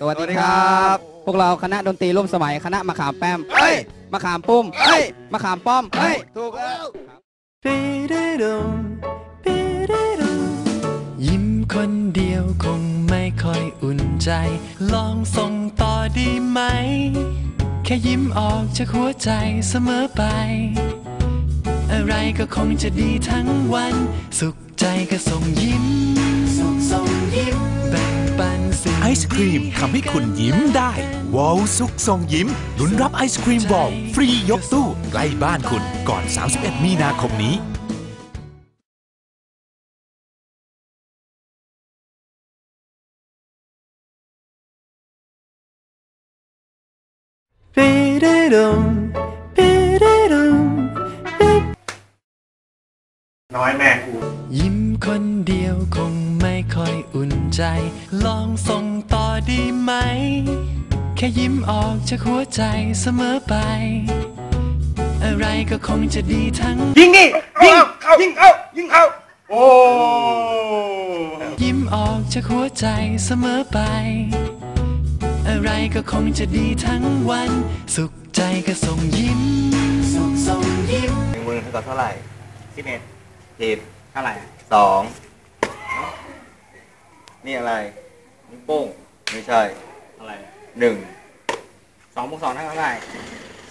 สวัสดีครับ พวกเราคณะดนตรีร่วมสมัยคณะมะขามแป้มเฮ้ยมะขามปุ้มเฮ้ยมะขามป้อมเฮ้ยถูกแล้วยิ้มคนเดียวคงไม่ค่อยอุ่นใจ ลองส่งต่อดีไหม แค่ยิ้มออกจากหัวใจเสมอไป อะไรก็คงจะดีทั้งวัน สุขใจก็ส่งยิ้ม สุขส่งยิ้ม ศครีมทำให้คุณยิ้มได้วอลซุกทรงยิ้มลุ้นรับไอศครีมวอลฟรียกตู้ใกล้บ้านคุณก่อน 31 มีนาคมนี้น้อยแม่กูยิ้มคนเดียว คงไม่ค่อยอุ่นใจ ลองส่งต่อดีไหม แค่ยิ้มออกจากหัวใจเสมอไป อะไรก็คงจะดีทั้ง ยิงดิยิงเข้ายิงเข้ายิงเข้าโอ้ยิ้มออกจากหัวใจเสมอไป อะไรก็คงจะดีทั้งวัน สุขใจก็ส่งยิ้ม สุขส่งยิ้ม หนึ่งหมื่นเท่ากับเท่าไหร่สิบเอ็ดสิบเท่าไหร่สอง นี่อะไรนิ้วโป้งไม่ใช่อะไรหนึ่งสองบวกสองเท่าไหร่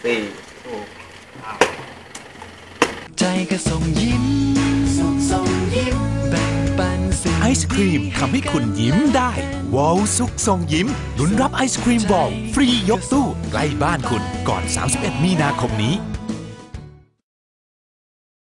สี่ถูกใจก็ส่งยิ้มสุขส่งยิ้มแบ่งปันสิ่งไอศครีมทำให้คุณยิ้มได้วอลซุกทรงยิ้มลุ้นรับไอศครีมวอลฟรียกตู้ใกล้บ้านคุณก่อน 31 มีนาคมนี้